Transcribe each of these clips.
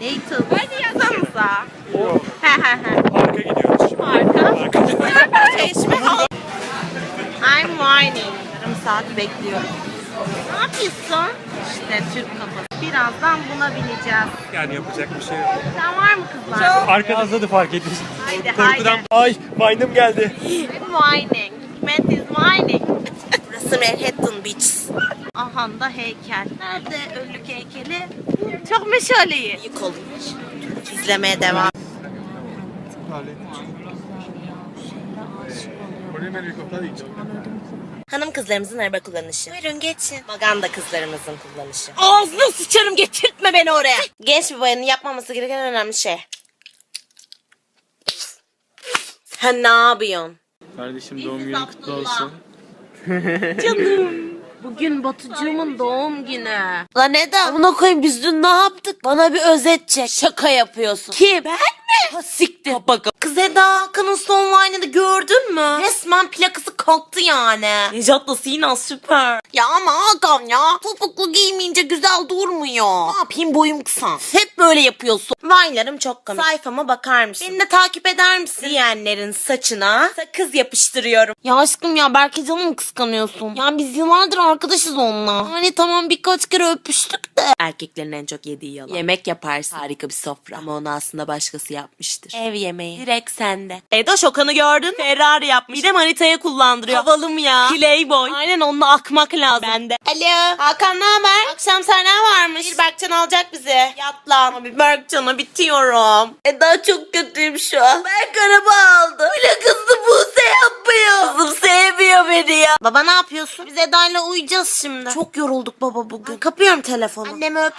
Nathan. Hadi yazsanıza. Yok. Parka gidiyoruz şimdi. Parka gidiyoruz. Çeşme halı. I'm whining. Yarım saat bekliyorum. Ne yapıyorsun? İşte Türk kafası. Birazdan buna bineceğiz. Yani yapacak bir şey yok. Sen var mı kızlar? Arkada azladı fark ediyorsun. Haydi Korkudan. haydi. Ay Vine'ım geldi. I'm whining. Hikmet is whining. Burası Manhattan Beach. Aha da heykel. Nerede önlük heykeli? Çok meşaleyi. Yık olmuş. İzlemeye devam. Hanım kızlarımızın araba kullanışı. Buyurun geçin. Maganda kızlarımızın kullanışı. Ağzına sıçarım getirtme beni oraya. Genç bir bayanın yapmaması gereken önemli şey. Sen ne yapıyorsun? Kardeşim doğum günün kutlu olsun. Canım. Bugün Batucuğumun doğum günü. La neden? Buna koyayım biz dün ne yaptık? Bana bir özet çek. Şaka yapıyorsun. Kim? Ben mi? Ha siktir. Bak. Kız Eda Hakan'ın son Vine'ını gördün mü? Resmen plakası kalktı yani. Necat'la Sina süper. Ya ama Hakan ya. Topuklu giymeyince güzel durmuyor. Ne yapayım boyum kısa. Hep böyle yapıyorsun. Vine'larım çok komik. Sayfama bakar mısın? Beni de takip eder misin? Diyenlerin saçına sakız yapıştırıyorum. Ya aşkım ya belki canım kıskanıyorsun. Ya biz yıllardır arkadaşız onunla. Hani tamam birkaç kere öpüştük de. Erkeklerin en çok yediği yalan. Yemek yaparsın. Harika bir sofra. Ama onu aslında başkası yapmıştır. Ev yemeği. Direkt sende. Edo Şokan'ı gördün. Ferrari yapmış. Bir de manitaya kullandırıyor. Havalım ya. Playboy. Aynen onunla akmak lazım. Bende. Alo. Hakan ne haber? Akşam sahne varmış. Bir Berkcan alacak bizi. Yat lan. Abi Berkcan'a bitiyorum. Eda çok kötüyüm şu an. Berk araba aldı. Bile kızdı Buse yapmıyor. Kızım sevmiyor beni ya. Baba ne yapıyorsun? Biz Eda'yla uyuyacağız şimdi. Çok yorulduk baba bugün. Kapıyorum telefonu. Annemi öp.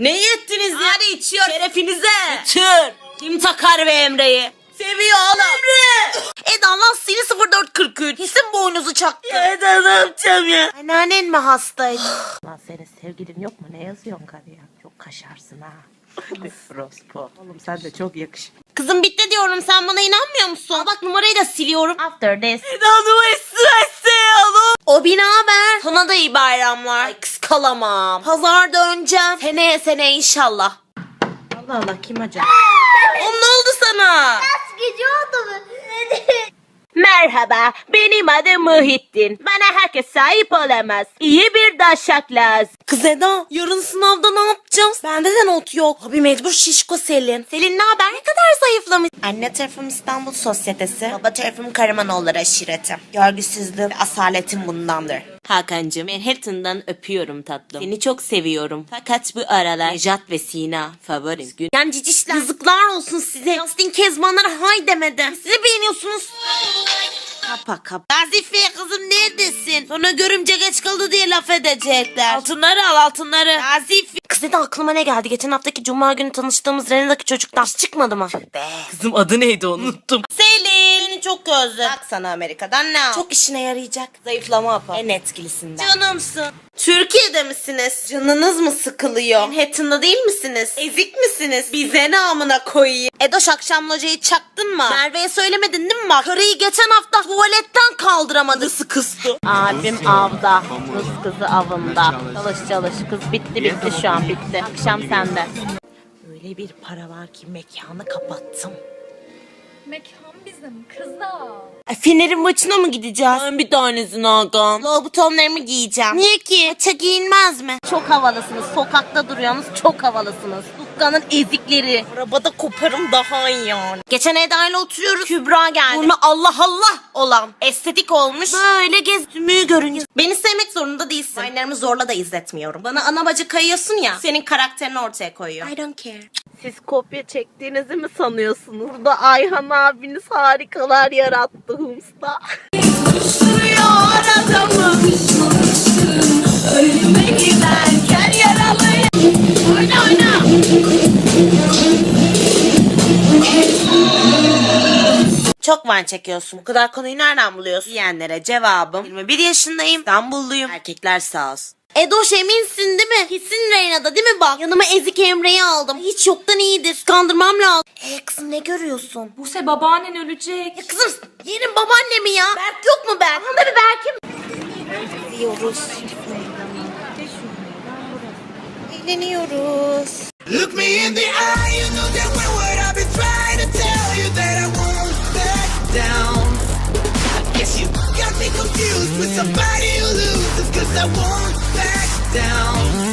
Ne yettiniz ya? Hadi içiyor. Şerefinize. Tür. Kim takar be Emre'yi? Seviyor oğlum. Emre. Eda lan seni 0443. Kesin boynuzu çaktı. Eda ne yapacağım ya? Anneannen mi hastaydı? lan senin sevgilin yok mu? Ne yazıyorsun karıya? Çok kaşarsın ha. Rospo. Oğlum sen de çok yakış. Kızım bitti diyorum sen bana inanmıyor musun? Aa, bak numarayı da siliyorum. After this. Eda numarası. O bina haber. Sana da iyi bayramlar. Ay kız kalamam. Pazar döneceğim. Seneye seneye inşallah. Allah Allah kim acaba? Oğlum ne oldu sana? Merhaba, benim adım Muhittin. Bana herkes sahip olamaz. İyi bir daşak lazım. Kız Eda, yarın sınavda ne yapacağız? Bende de not yok. Abi mecbur şişko Selin. Selin ne haber? Ne kadar zayıflamış. Anne tarafım İstanbul Sosyetesi. Baba tarafım Karamanoğulları aşireti. Görgüsüzlüğüm, asaletim bundandır. Hakan'cığım Manhattan'dan öpüyorum tatlım. Seni çok seviyorum. Fakat bu aralar Nejat ve Sina favorim. Gün... Yani cicişler yazıklar olsun size. Justin Kezbanlara hay demedi. Size beğeniyorsunuz. Kapa kapa. Nazife kızım neredesin? Sonra görümce geç kaldı diye laf edecekler. Altınları al altınları. Nazife. Kız dedi aklıma ne geldi? Geçen haftaki cuma günü tanıştığımız Rena'daki çocuktan hiç çıkmadı mı? Be. Kızım adı neydi onu unuttum. Selin. Seni çok özledim. Bak sana Amerika'dan ne al? Çok işine yarayacak. Zayıflama hapı. En etkilisinden. Canımsın. Türkiye'de misiniz? Canınız mı sıkılıyor? Manhattan'da değil misiniz? Ezik misiniz? Bize ne amına koyayım? Edoş akşam locayı çaktın mı? Merve'ye söylemedin değil mi bak? Karıyı geçen hafta tuvaletten kaldıramadı. Nasıl kıstı? Abim avda. Rus kızı avında. Çalış çalış. Kız bitti bitti şu an bitti. Akşam sende. Öyle bir para var ki mekanı kapattım. Mekan bizim kızlar. Ay, Fener'in maçına mı gideceğiz? Ben bir tanesini Hakan. Lobutonlarımı giyeceğim. Niye ki? Maça giyinmez mi? Çok havalısınız. Sokakta duruyorsunuz. Çok havalısınız. Dukkanın ezikleri. Arabada koparım daha iyi yani. Geçen Eda ile oturuyoruz. Kübra geldi. Burnu Allah Allah olan. Estetik olmuş. Böyle gezmüğü görünüyor. Beni sevmek zorunda değilsin. Aynılarımı zorla da izletmiyorum. Bana ana bacı kayıyorsun ya. Senin karakterini ortaya koyuyor. I don't care. Siz kopya çektiğinizi mi sanıyorsunuz? Burada Ayhan abiniz harikalar yarattı Hums'ta. Ölüme giderken yaralı. Oyna oyna. Çok van çekiyorsun. Bu kadar konuyu nereden buluyorsun? Diyenlere cevabım 21 yaşındayım. İstanbulluyum. Erkekler sağ olsun. Edoş eminsin değil mi? Kesin Reyna'da değil mi bak? Yanıma Ezik Emre'yi aldım. Hiç yoktan iyidir. Kandırmam lazım. E kızım ne görüyorsun? Buse babaannen ölecek. Ya kızım yerin babaannemi ya. Berk yok mu ben? Bana bir Berk'im. Eğleniyoruz. Eğleniyoruz. Look me in the eye, you know that when what I've been trying to tell you that I won't back down. I guess you got me confused with somebody who loses, cause I won't down.